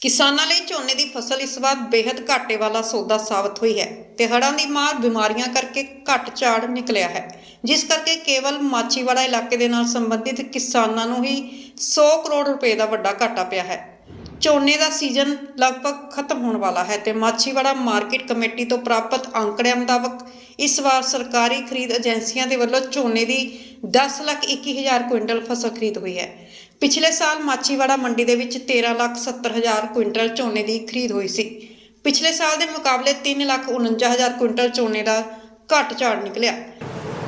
ਕਿਸਾਨਾਂ ਲਈ ਝੋਨੇ ਦੀ ਫਸਲ ਇਸ ਵਾਰ ਬੇहद ਘਾਟੇ ਵਾਲਾ ਸੌਦਾ ਸਾਬਤ ਹੋਈ ਹੈ ਤੇ ਹੜ੍ਹਾਂ ਦੀ ਮਾਰ ਬਿਮਾਰੀਆਂ ਕਰਕੇ ਘੱਟ ਝਾੜ ਨਿਕਲਿਆ ਹੈ, ਜਿਸ ਕਰਕੇ ਕੇਵਲ ਮਾਛੀਵਾੜਾ ਇਲਾਕੇ ਦੇ ਨਾਲ ਸੰਬੰਧਿਤ ਕਿਸਾਨਾਂ ਨੂੰ ਹੀ 100 ਕਰੋੜ ਰੁਪਏ ਦਾ ਵੱਡਾ ਘਾਟਾ ਪਿਆ ਹੈ। ਝੋਨੇ ਦਾ ਸੀਜ਼ਨ ਲਗਭਗ ਖਤਮ ਹੋਣ ਵਾਲਾ ਹੈ ਤੇ ਮਾਛੀਵਾੜਾ ਮਾਰਕੀਟ ਕਮੇਟੀ ਤੋਂ ਪ੍ਰਾਪਤ ਅੰਕੜਿਆਂ ਮੁਤਾਬਕ ਇਸ ਵਾਰ ਸਰਕਾਰੀ ਖਰੀਦ ਏਜੰਸੀਆਂ ਦੇ ਵੱਲੋਂ ਝੋਨੇ ਦੀ 10 ਲੱਖ 21 ਹਜ਼ਾਰ ਕੁਇੰਟਲ ਫਸਲ ਖਰੀਦ ਹੋਈ ਹੈ। ਪਿਛਲੇ ਸਾਲ ਮਾਛੀਵਾੜਾ ਮੰਡੀ ਦੇ ਵਿੱਚ 13 ਲੱਖ 70 ਹਜ਼ਾਰ ਕੁਇੰਟਲ ਝੋਨੇ ਦੀ ਖਰੀਦ ਹੋਈ ਸੀ। ਪਿਛਲੇ ਸਾਲ ਦੇ ਮੁਕਾਬਲੇ 3 ਲੱਖ 49 ਹਜ਼ਾਰ ਕੁਇੰਟਲ ਝੋਨੇ ਦਾ ਘੱਟ ਝਾੜ ਨਿਕਲਿਆ।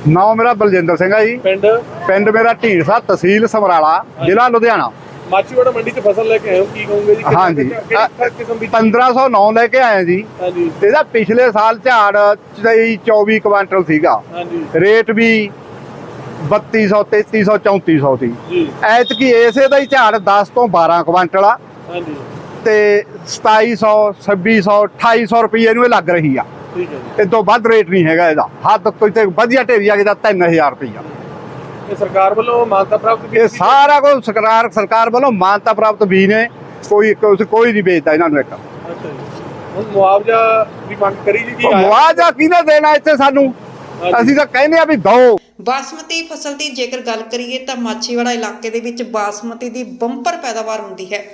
ਨਾਮ ਮੇਰਾ ਬਲਜਿੰਦਰ ਸਿੰਘ ਆ ਜੀ। ਪਿੰਡ? ਪਿੰਡ ਮੇਰਾ ਢੀਂਡਸਾ ਤਹਿਸੀਲ ਸਮਰਾਲਾ ਜ਼ਿਲ੍ਹਾ ਲੁਧਿਆਣਾ। ਮਾਚੀਵਾੜਾ ਮੰਡੀ 'ਚ ਫਸਲ ਲੈ ਕੇ ਆਏ ਹੋ ਕੀ ਕਹੋਗੇ ਜੀ? ਕਿੰਨਾ- ਹਾਂਜੀ। ਕਿਹੜੀ ਕਿਹੜੀ ਕਿਸਮ ਦੀ 1509 ਲੈ ਕੇ ਆਏ ਜੀ। ਹਾਂਜੀ। ਇਹਦਾ ਪਿਛਲੇ ਸਾਲ ਝਾੜ 23 24 ਕੁਆਂਟਲ ਸੀਗਾ। ਹਾਂਜੀ। ਰੇਟ ਵੀ 3200 3300 3400 ਸੀ ਐਤਕੀ ਇਸੇ ਦਾ ਹੀ ਝਾੜ 10 ਤੋਂ 12 ਕੁਆਂਟਲ ਆ। ਹਾਂਜੀ। ਤੇ 2700 2600 2800 ਰੁਪਏ ਨੂੰ ਇਹ ਲੱਗ ਰਹੀ ਆ। ਠੀਕ ਹੈ ਜੀ। ਇਹ ਤੋਂ ਵੱਧ ਰੇਟ ਨਹੀਂ ਹੈਗਾ ਇਹਦਾ। ਹੱਦ ਕੋਈ ਤੇ ਵਧੀਆ ਢੇਰੀਆ ਜਿਹਦਾ 3000 ਰੁਪਈਆ। ਤੇ ਸਰਕਾਰ ਵੱਲੋਂ ਮਾਨਤਾ ਪ੍ਰਾਪਤ ਇਹ ਸਾਰਾ ਕੁਝ ਸਰਕਾਰ ਸਰਕਾਰ ਵੱਲੋਂ ਮਾਨਤਾ ਪ੍ਰਾਪਤ ਵੀ ਨੇ। ਕੋਈ ਕੋਈ ਕੋਈ ਨਹੀਂ ਵੇਚਦਾ ਇਹਨਾਂ ਨੂੰ ਇੱਕ। ਅੱਛਾ ਜੀ। ਹੁਣ ਮੁਆਵਜ਼ਾ ਦੀ ਮੰਗ ਕਰੀ ਜੀ ਆਇਆ? ਮੁਆਵਜ਼ਾ ਕਿਹਨੇ ਦੇਣਾ ਇੱਥੇ ਸਾਨੂੰ। ਅਸੀਂ ਤਾਂ ਕਹਿੰਦੇ ਆ ਵੀ ਦੋ ਬਾਸਮਤੀ ਫਸਲ ਦੀ ਜੇਕਰ ਗੱਲ ਕਰੀਏ ਤਾਂ ਮਾਛੀਵਾੜਾ ਇਲਾਕੇ ਦੇ ਵਿੱਚ ਬਾਸਮਤੀ ਦੀ ਬੰਪਰ ਪੈਦਾਵਾਰ ਹੁੰਦੀ ਹੈ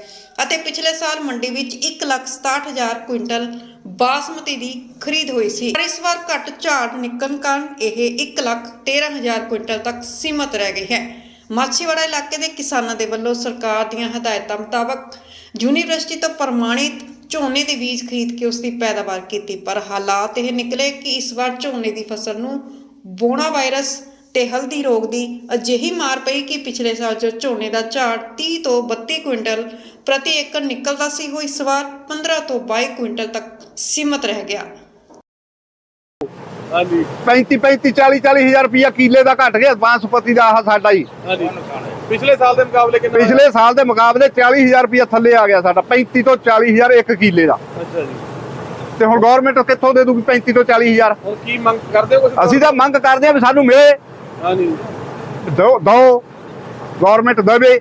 ਅਤੇ ਪਿਛਲੇ ਸਾਲ ਮੰਡੀ ਵਿੱਚ 167000 ਕੁਇੰਟਲ ਬਾਸਮਤੀ ਦੀ ਖਰੀਦ ਹੋਈ ਸੀ। ਪਰ ਇਸ ਵਾਰ ਘੱਟ ਝਾੜ ਨਿਕਲਣ ਕਾਰਨ ਇਹ 113000 ਕੁਇੰਟਲ ਤੱਕ ਸੀਮਤ ਰਹਿ ਗਈ ਹੈ। ਮਾਛੀਵਾੜਾ ਇਲਾਕੇ ਦੇ ਕਿਸਾਨਾਂ ਦੇ ਵੱਲੋਂ ਸਰਕਾਰ ਦੀਆਂ ਹਦਾਇਤਾਂ ਮੁਤਾਬਕ ਯੂਨੀਵਰਸਿਟੀ ਤੋਂ ਪ੍ਰਮਾਣਿਤ ਝੋਨੇ ਦੇ ਬੀਜ ਖਰੀਦ ਕੇ ਉਸ ਦੀ ਪੈਦਾਵਾਰ ਕੀਤੀ, ਪਰ ਹਾਲਾਤ ਇਹ ਨਿਕਲੇ ਕਿ ਇਸ ਵਾਰ ਝੋਨੇ ਦੀ ਫਸਲ ਨੂੰ ਬੋਣਾ ਵਾਇਰਸ ਤੇ ਹਲਦੀ ਰੋਗ ਦੀ ਅਜਿਹੀ ਮਾਰ ਪਈ ਕਿ ਪਿਛਲੇ ਸਾਲ ਜੋ ਝੋਨੇ ਦਾ ਝਾੜ 30 ਤੋਂ 32 ਕੁਇੰਟਲ ਪ੍ਰਤੀ ਏਕੜ ਨਿਕਲਦਾ ਸੀ, ਉਹ ਇਸ ਵਾਰ 15 ਤੋਂ 22 ਕੁਇੰਟਲ ਤੱਕ ਸੀਮਤ ਰਹਿ ਗਿਆ। ਹਾਂਜੀ। 35 35 40 40 ਹਜ਼ਾਰ ਰੁਪਇਆ ਕਿੱਲੇ ਦਾ ਘਟ ਗਿਆ ਬਾਸਪਤੀ ਦਾ ਆਹ ਸਾਡਾ ਹੀ। ਹਾਂਜੀ। ਪਿਛਲੇ ਸਾਲ ਦੇ ਮੁਕਾਬਲੇ ਕਿੰਨਾ ਪਿਛਲੇ ਸਾਲ ਦੇ ਮੁਕਾਬਲੇ 40 ਹਜ਼ਾਰ ਰੁਪਇਆ ਥੱਲੇ ਆ ਗਿਆ ਸਾਡਾ 35 ਤੋਂ 40 ਹਜ਼ਾਰ ਇੱਕ ਕਿੱਲੇ ਦਾ। ਅੱਛਾ ਜੀ। ਤੇ ਹੁਣ ਗਵਰਨਮੈਂਟ ਕਿੱਥੋਂ ਦੇ ਦੂਗੀ 35 ਤੋਂ 40 ਹਜ਼ਾਰ? ਹੁਣ ਕੀ ਮੰਗ ਕਰਦੇ ਹੋ ਕੁਝ ਅਸੀਂ ਤਾਂ ਮੰਗ ਕਰਦੇ ਆ ਵੀ ਸਾਨੂੰ ਮਿਲੇ। ਹਾਂਜੀ। ਦੋ ਦੋ। ਗਵਰਨਮੈਂਟ ਦੇਵੇ।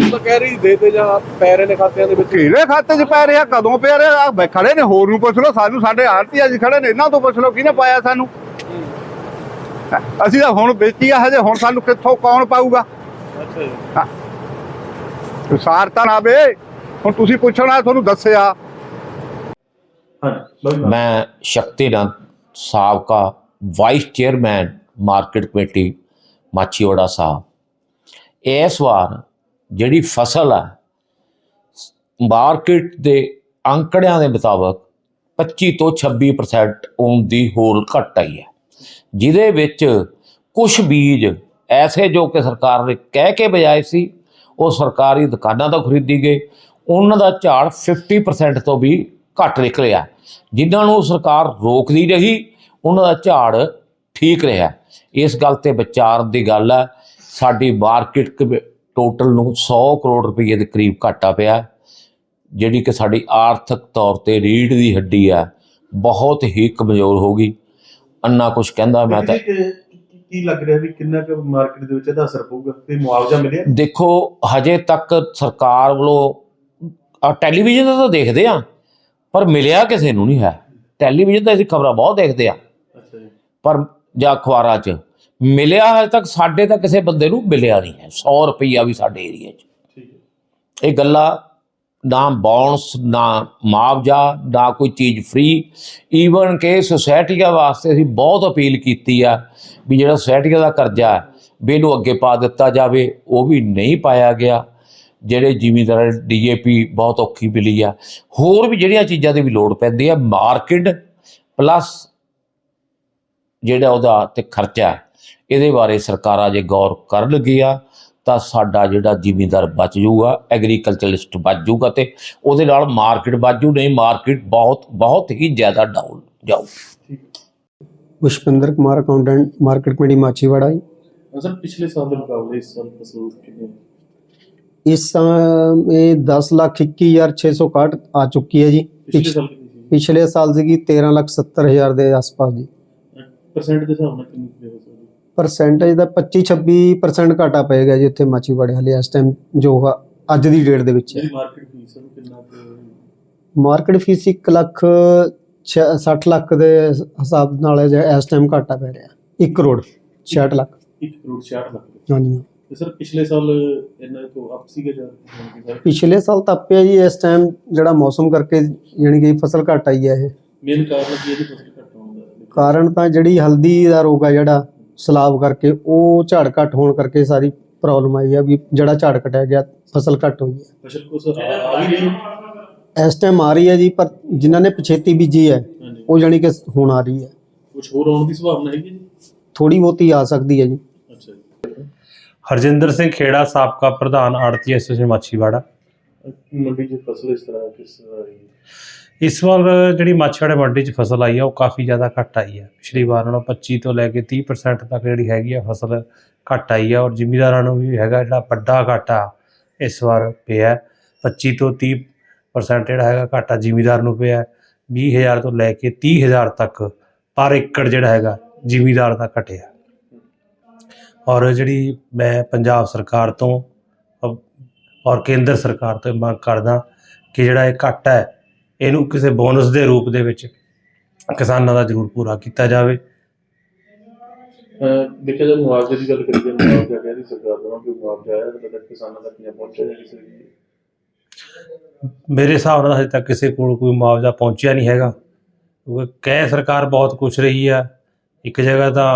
ਤਾਂ ਕਹਿ ਰਹੀ ਦੇ ਤੇ ਜਾਂ ਪੈ ਰਹੇ ਨੇ ਖਾਤਿਆਂ ਦੇ ਵਿੱਚ? ਕਿਹੜੇ ਖਾਤੇ 'ਚ ਪੈ ਰਿਹਾ ਕਦੋਂ ਪੈ ਰਿਹਾ? ਖੜੇ ਨੇ ਹੋਰ ਨੂੰ ਪੁੱਛ ਲਓ ਸਾਨੂੰ ਸਾਡੇ ਆਰਤੀ ਅੱਜ ਖੜੇ ਨੇ ਇਹਨਾਂ ਤੋਂ ਪੁੱਛ ਲਓ ਕਿਹਨੇ ਪਾਇਆ ਸਾਨੂੰ? ਅਸੀਂ ਤਾਂ ਹੁਣ ਵੇਚੀ ਆ ਹਜੇ ਹੁਣ ਸਾਨੂੰ ਕਿੱਥੋਂ ਕੌਣ ਪਾਊਗਾ? ਅੱਛਾ ਜੀ। ਸਾਰ ਤਾਂ ਨਾ ਹੁਣ ਤੁਸੀਂ ਪੁੱਛਣਾ ਤੁਹਾਨੂੰ ਦੱਸਿਆ। ਮੈਂ ਸ਼ਕਤੀਨੰਦ ਸਾਬਕਾ vice chairman market committee Machhiwara Sahib. ਇਸ ਵਾਰ ਜਿਹੜੀ ਫਸਲ ਆ ਮਾਰਕੀਟ ਦੇ ਅੰਕੜਿਆਂ ਦੇ ਮੁਤਾਬਕ 25 ਤੋਂ 26% ਆਉਣ ਦੀ ਹੋਲ ਘਟ ਆਈ ਹੈ। ਜਿਹਦੇ ਵਿੱਚ ਕੁਝ ਬੀਜ ਐਸੇ ਜੋ ਕਿ ਸਰਕਾਰ ਨੇ ਕਹਿ ਕੇ ਬਜਾਏ ਸੀ, ਉਹ ਸਰਕਾਰੀ ਦੁਕਾਨਾਂ ਤੋਂ ਖਰੀਦੀ ਗਏ। ਉਹਨਾਂ ਦਾ ਝਾੜ 50% ਤੋਂ ਵੀ ਘੱਟ ਨਿਕਲਿਆ। ਜਿਨ੍ਹਾਂ ਨੂੰ ਸਰਕਾਰ ਰੋਕਦੀ ਰਹੀ, ਉਹਨਾਂ ਦਾ ਝਾੜ ਠੀਕ ਰਿਹਾ। ਇਸ ਗੱਲ ਤੇ ਵਿਚਾਰ ਦੀ ਗੱਲ ਹੈ ਸਾਡੀ ਮਾਰਕੀਟ ਟੋਟਲ ਨੂੰ 100 ਕਰੋੜ ਰੁਪਏ ਦੇ ਕਰੀਬ ਘਾਟਾ ਪਿਆ। ਜਿਹੜੀ ਕਿ ਸਾਡੀ ਆਰਥਿਕ ਤੌਰ ਤੇ ਰੀੜ ਦੀ ਹੱਡੀ ਆ ਬਹੁਤ ਹੀ ਕਮਜ਼ੋਰ ਹੋ ਗਈ। ਅੰਨਾ ਕੁਝ ਕਹਿੰਦਾ ਮੈਂ ਤਾਂ ਕੀ ਲੱਗ ਰਿਹਾ ਵੀ ਕਿੰਨਾ ਕੁ ਮਾਰਕੀਟ ਦੇ ਵਿੱਚ ਇਹਦਾ ਅਸਰ ਪਊਗਾ? ਤੇ ਮੁਆਵਜ਼ਾ ਮਿਲਿਆ? ਦੇਖੋ ਹਜੇ ਤੱਕ ਸਰਕਾਰ ਵੱਲੋਂ ਆ ਟੈਲੀਵਿਜ਼ਨ ਤੇ ਤਾਂ ਦੇਖਦੇ ਆ ਪਰ ਮਿਲਿਆ ਕਿਸੇ ਨੂੰ ਨਹੀਂ ਹੈ। ਟੈਲੀਵਿਜ਼ਨ ਤੇ ਅਸੀਂ ਖਬਰਾਂ ਬਹੁਤ ਦੇਖਦੇ ਆ। ਅੱਛਾ ਜੀ। ਪਰ ਜਾਂ ਅਖਬਾਰਾਂ 'ਚ। ਮਿਲਿਆ ਹਜੇ ਤੱਕ ਸਾਡੇ ਤਾਂ ਕਿਸੇ ਬੰਦੇ ਨੂੰ ਮਿਲਿਆ ਨਹੀਂ ਹੈ। 100 ਰੁਪਈਆ ਵੀ ਸਾਡੇ ਏਰੀਆ 'ਚ। ਠੀਕ ਇਹ ਗੱਲਾਂ ਨਾ ਬੌਨਸ ਨਾ ਮੁਆਵਜ਼ਾ ਨਾ ਕੋਈ ਚੀਜ਼ ਫ੍ਰੀ ਈਵਨ ਕਿ ਸੁਸਾਇਟੀਆਂ ਵਾਸਤੇ ਅਸੀਂ ਬਹੁਤ ਅਪੀਲ ਕੀਤੀ ਆ ਵੀ ਜਿਹੜਾ ਸੁਸਾਇਟੀਆਂ ਦਾ ਕਰਜ਼ਾ ਹੈ ਵੀ ਇਹਨੂੰ ਅੱਗੇ ਪਾ ਦਿੱਤਾ ਜਾਵੇ ਉਹ ਵੀ ਨਹੀਂ ਪਾਇਆ ਗਿਆ। ਜਿਹੜੇ ਜ਼ਿਮੀਂਦਾਰ ਡੀਏਪੀ ਬਹੁਤ ਔਖੀ ਮਿਲੀ ਆ। ਹੋਰ ਵੀ ਜਿਹੜੀਆਂ ਚੀਜ਼ਾਂ ਦੀ ਵੀ ਲੋੜ ਪੈਂਦੀ ਆ। ਮਾਰਕੀਟ ਪਲੱਸ ਜਿਹੜਾ ਉਹਦਾ ਤੇ ਖਰਚਾ ਇਹਦੇ ਬਾਰੇ ਸਰਕਾਰਾਂ ਜੇ ਗੌਰ ਕਰਨ ਲੱਗੀਆਂ ਤਾਂ ਸਾਡਾ ਜਿਹੜਾ ਜ਼ਿਮੀਂਦਾਰ ਬਚ ਜਾਊਗਾ ਐਗਰੀਕਲਚਰਲਿਸਟ ਬਚ ਜਾਊਗਾ ਤੇ ਉਹਦੇ ਨਾਲ ਮਾਰਕੀਟ ਬਚ ਜੂ ਨਹੀਂ ਮਾਰਕੀਟ ਬਹੁਤ ਬਹੁਤ ਹੀ ਜ਼ਿਆਦਾ ਡਾਊਨ ਜਾਊ। Pushpinder Kumar accountant market committee Machhiwara ji. Sir ਪਿਛਲੇ ਸਾਲ ਦੇ ਮੁਕਾਬਲੇ ਇਸ ਸਾਲ ਫਸਲ ਕਿੰਨੀ? ਇਸ ਸਾਲ ਇਹ 10 ਲੱਖ 21661 ਆ ਚੁੱਕੀ ਹੈ ਜੀ। ਪਿਛਲੇ ਪਿਛ- ਸਾਲ ਸੀਗੀ 13 ਲੱਖ 70 ਹਜ਼ਾਰ ਦੇ ਆਸ-ਪਾਸ ਜੀ। ਪਰਸੈਂਟ ਦੇ ਹਿਸਾਬ ਨਾਲ ਕਿੰਨੀ ਕੁ ਹੋ ਸਕਦੀ ਪਰਸੈਂਟੇਜ ਦਾ 25-26% ਘਾਟਾ ਪਏਗਾ ਜੀ ਉੱਥੇ ਮਾਚੀਵਾੜੇ ਹਲੇ ਇਸ ਟਾਈਮ ਜੋ ਵਾ ਅੱਜ ਦੀ ਡੇਟ ਦੇ ਵਿੱਚ। ਹੈ ਜਿਹੜੀ ਮਾਰਕੀਟ ਫੀਸ ਹੈ ਉਹ ਕਿੰਨਾ ਕੁ ਮਾਰਕੀਟ ਫੀਸ 1 ਲੱਖ 60 ਲੱਖ ਦੇ ਹਿਸਾਬ ਨਾਲ ਹੈ ਇਸ ਟਾਈਮ ਘਾਟਾ ਪੈ ਰਿਹਾ। 1 ਕਰੋੜ 66 ਲੱਖ। 1 ਕਰੋੜ 66 ਲੱਖ ਹਾਂਜੀ। ਤੇ ਸਰ ਪਿਛਲੇ ਸਾਲ ਇਹਨਾਂ ਤੋਂ ਅਪ ਸੀਗਾ ਜਾਂ ਪਿਛਲੇ ਸਾਲ ਤਾਂ ਆਪਿਆ ਜੀ ਇਸ ਟਾਈਮ ਜਿਹੜਾ ਮੌਸਮ ਕਰਕੇ ਯਾਨੀ ਕਿ ਫਸਲ ਘੱਟ ਆਈ ਹੈ ਇਹ। ਮੇਨ ਕਾਰਨ ਕੀ ਹੈ ਇਹਦੀ ਫਸਲ ਘੱਟ ਹੋਣ ਦਾ? ਕਾਰਨ ਤਾਂ ਜਿਹੜੀ ਹਲਦੀ ਦਾ ਰੋਗ ਆ ਜਿਹੜਾ ਸਲਾਬ ਕਰਕੇ ਉਹ ਝਾੜ ਘੱਟ ਹੋਣ ਕਰਕੇ ਸਾਰੀ ਪ੍ਰੋਬਲਮ ਆਈ ਆ ਵੀ ਜਿਹੜਾ ਝਾੜ ਘਟਿਆ ਗਿਆ ਫਸਲ ਘੱਟ ਹੋਈ ਹੈ ਫਸਲ ਕੋ ਸਰ ਆ ਆ ਵੀ ਨਹੀਂ ਇਸ ਟਾਈਮ ਆ ਰਹੀ ਹੈ ਜੀ ਪਰ ਜਿਨ੍ਹਾਂ ਨੇ ਪਛੇਤੀ ਬੀਜੀ ਹੈ ਹਾਂਜੀ। ਉਹ ਜਾਨੀ ਕਿ ਹੁਣ ਆ ਰਹੀ ਹੈ ਕੁਝ ਹੋਰ ਆਉਣ ਦੀ ਸੰਭਾਵਨਾ ਹੈਗੀ ਜੀ? ਥੋੜੀ ਬਹੁਤੀ ਆ ਸਕਦੀ ਹੈ ਜੀ। ਅੱਛਾ ਜੀ। ਹਰਜਿੰਦਰ ਸਿੰਘ ਖੇੜਾ ਸਾਬਕਾ ਪ੍ਰਧਾਨ ਆੜਤੀ ਐਸੋਸੀਏਸ਼ਨ ਮਾਛੀਵਾੜਾ। ਮੰਡੀ 'ਚ ਫਸਲ ਇਸ ਤਰ੍ਹਾਂ ਕਿਸ ਤਰ੍ਹਾਂ ਆਈ ਇਸ ਵਾਰ ਜਿਹੜੀ ਮਾਛੀਵਾੜਾ ਮੰਡੀ 'ਚ ਫਸਲ ਆਈ ਆ, ਉਹ ਕਾਫੀ ਜ਼ਿਆਦਾ ਘੱਟ ਆਈ ਹੈ ਪਿਛਲੀ ਵਾਰ ਨਾਲੋਂ 25 ਤੋਂ ਲੈ ਕੇ 30% ਤੱਕ ਜਿਹੜੀ ਹੈਗੀ ਆ ਫਸਲ ਘੱਟ ਆਈ ਆ, ਔਰ ਜ਼ਿਮੀਦਾਰਾਂ ਨੂੰ ਵੀ ਹੈਗਾ ਜਿਹੜਾ ਵੱਡਾ ਘਾਟਾ ਇਸ ਵਾਰ ਪਿਆ ਹੈ। 25 ਤੋਂ 30% ਜਿਹੜਾ ਹੈਗਾ ਘਾਟਾ ਜ਼ਿਮੀਦਾਰ ਨੂੰ ਪਿਆ ਹੈ। 20000 ਤੋਂ ਲੈ ਕੇ 30000 ਤੱਕ ਪਰ ਏਕੜ ਜਿਹੜਾ ਹੈਗਾ ਜ਼ਿਮੀਦਾਰ ਦਾ ਘਟਿਆ ਔਰ ਜਿਹੜੀ ਮੈਂ ਪੰਜਾਬ ਸਰਕਾਰ ਤੋਂ, ਔਰ ਕੇਂਦਰ ਸਰਕਾਰ ਤੋਂ ਇਹ ਮੰਗ ਕਰਦਾ ਕਿ ਜਿਹੜਾ ਇਹ ਘਾਟਾ ਹੈ ਇਹਨੂੰ ਕਿਸੇ ਬੋਨਸ ਦੇ ਰੂਪ ਦੇ ਵਿੱਚ ਕਿਸਾਨਾਂ ਦਾ ਜ਼ਰੂਰ ਪੂਰਾ ਕੀਤਾ ਜਾਵੇ। ਦੇਖਿਆ ਜਾਵੇ ਮੁਆਵਜ਼ੇ ਦੀ ਗੱਲ ਕਰੀਏ ਮੁਆਵਜ਼ਾ ਕਹਿ ਰਹੀ ਸਰਕਾਰ ਦਾ ਕਿ ਮੁਆਵਜ਼ਾ ਆਇਆ ਤਾਂ ਕਿਸਾਨਾਂ ਤੱਕ ਨਹੀਂ ਪਹੁੰਚਿਆ ਜਾਂ ਕਿਸੇ ਦੀ। ਮੇਰੇ ਹਿਸਾਬ ਨਾਲ ਹਜੇ ਤੱਕ ਕਿਸੇ ਕੋਲ ਕੋਈ ਮੁਆਵਜ਼ਾ ਪਹੁੰਚਿਆ ਨਹੀਂ ਹੈਗਾ। ਕਿਉਂਕਿ ਕਹਿ ਸਰਕਾਰ ਬਹੁਤ ਕੁਛ ਰਹੀ ਆ। ਇੱਕ ਜਗ੍ਹਾ ਤਾਂ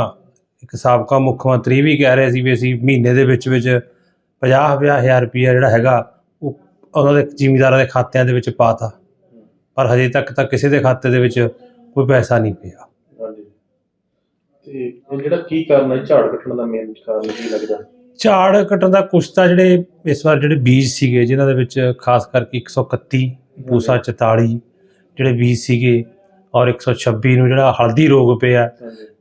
ਇੱਕ ਸਾਬਕਾ ਮੁੱਖ ਮੰਤਰੀ ਵੀ ਕਹਿ ਰਹੇ ਸੀ ਵੀ ਅਸੀਂ ਮਹੀਨੇ ਦੇ ਵਿੱਚ ਵਿੱਚ 50 ਹਜ਼ਾਰ ਰੁਪਈਆ ਜਿਹੜਾ ਹੈਗਾ ਉਹ ਉਹਨਾਂ ਦੇ ਜ਼ਿਮੀਂਦਾਰਾਂ ਦੇ ਖਾਤਿਆਂ ਦੇ ਵਿੱਚ ਪਾਤਾ ਪਰ ਹਜੇ ਤੱਕ ਤਾਂ ਕਿਸੇ ਦੇ ਖਾਤੇ ਦੇ ਵਿੱਚ ਕੋਈ ਪੈਸਾ ਨਹੀਂ ਪਿਆ। ਹਾਂਜੀ। ਤੇ ਇਹ ਜਿਹੜਾ ਕੀ ਕਾਰਨ ਹੈ? ਝਾੜ ਕੱਟਣ ਦਾ ਮੇਨ ਕਾਰਨ ਕੀ ਲੱਗਦਾ? ਝਾੜ ਕੱਟਣ ਦਾ ਕੁਛ ਤਾਂ ਜਿਹੜੇ ਇਸ ਵਾਰ ਜਿਹੜੇ ਬੀਜ ਸੀਗੇ ਜਿਨ੍ਹਾਂ ਦੇ ਵਿੱਚ ਖਾਸ ਕਰਕੇ 131 ਪੂਸਾ 44 ਜਿਹੜੇ ਬੀਜ ਸੀਗੇ ਔਰ 126 ਨੂੰ ਜਿਹੜਾ ਹਲਦੀ ਰੋਗ ਪਿਆ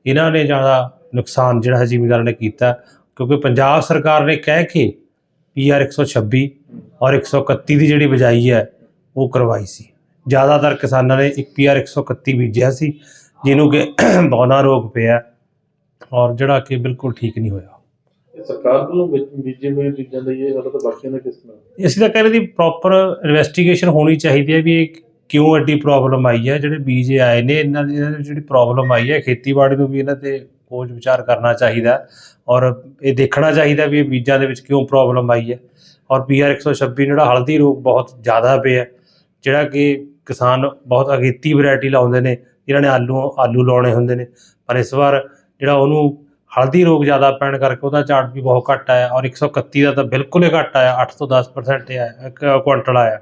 ਇਹਨਾਂ ਨੇ ਜ਼ਿਆਦਾ ਨੁਕਸਾਨ ਜਿਹੜਾ ਹੈ ਜ਼ਿਮੀਂਦਾਰਾਂ ਨੇ ਕੀਤਾ ਕਿਉਂਕਿ ਪੰਜਾਬ ਸਰਕਾਰ ਨੇ ਕਹਿ ਕੇ ਪੀਆਰ 126 ਔਰ 131 ਦੀ ਜਿਹੜੀ ਬਜਾਈ ਹੈ ਉਹ ਕਰਵਾਈ ਸੀ। ਜ਼ਿਆਦਾਤਰ ਕਿਸਾਨਾਂ ਨੇ ਇੱਕ ਪੀਆਰ 131 ਬੀਜਿਆ ਸੀ ਜਿਹਨੂੰ ਕਿ ਬੌਨਾ ਰੋਗ ਪਿਆ ਔਰ ਜਿਹੜਾ ਕਿ ਬਿਲਕੁਲ ਠੀਕ ਨਹੀਂ ਹੋਇਆ। ਇਹ ਸਰਕਾਰ ਵੱਲੋਂ ਬੀਜੇ ਹੋਏ ਬੀਜਾਂ ਦਾ ਇਹ ਹਾਲਤ ਬਾਕੀਆਂ ਦਾ ਕਿਸ ਤਰ੍ਹਾਂ? ਅਸੀਂ ਤਾਂ ਕਹਿੰਦੇ ਦੀ ਪ੍ਰੋਪਰ ਇਨਵੈਸਟੀਗੇਸ਼ਨ ਹੋਣੀ ਚਾਹੀਦੀ ਹੈ ਵੀ ਇਹ ਕਿਉਂ ਐਡੀ ਪ੍ਰੋਬਲਮ ਆਈ ਹੈ ਜਿਹੜੇ ਬੀਜ ਆਏ ਨੇ ਇਹਨਾਂ ਦੀ ਜਿਹੜੀ ਪ੍ਰੋਬਲਮ ਆਈ ਹੈ ਖੇਤੀਬਾੜੀ ਨੂੰ ਵੀ ਇਹਨਾਂ ਤੇ ਖੋਜ ਵਿਚਾਰ ਕਰਨਾ ਚਾਹੀਦਾ ਔਰ ਇਹ ਦੇਖਣਾ ਚਾਹੀਦਾ ਵੀ ਇਹ ਬੀਜਾਂ ਦੇ ਵਿੱਚ ਕਿਉਂ ਪ੍ਰੋਬਲਮ ਆਈ ਹੈ। ਔਰ ਪੀਆਰ 126 ਜਿਹੜਾ ਹਲਦੀ ਰੋਗ ਬਹੁਤ ਜ਼ਿਆਦਾ ਪਿਆ ਜਿਹੜਾ ਕਿ ਕਿਸਾਨ ਬਹੁਤ ਅਗੇਤੀ ਵੈਰਾਈਟੀ ਲਾਉਂਦੇ ਨੇ, ਜਿਨ੍ਹਾਂ ਨੇ ਆਲੂ ਆਲੂ ਲਾਉਣੇ ਹੁੰਦੇ ਨੇ। ਪਰ ਇਸ ਵਾਰ ਜਿਹੜਾ ਉਹਨੂੰ ਹਲਦੀ ਰੋਗ ਜ਼ਿਆਦਾ ਪੈਣ ਕਰਕੇ ਉਹਦਾ ਝਾੜ ਵੀ ਬਹੁਤ ਘੱਟ ਆਇਆ ਔਰ 131 ਦਾ ਤਾਂ ਬਿਲਕੁਲ ਹੀ ਘੱਟ ਆਇਆ 8 ਤੋਂ 10% ਆਇਆ ਕੁਆਂਟਲ ਆਇਆ।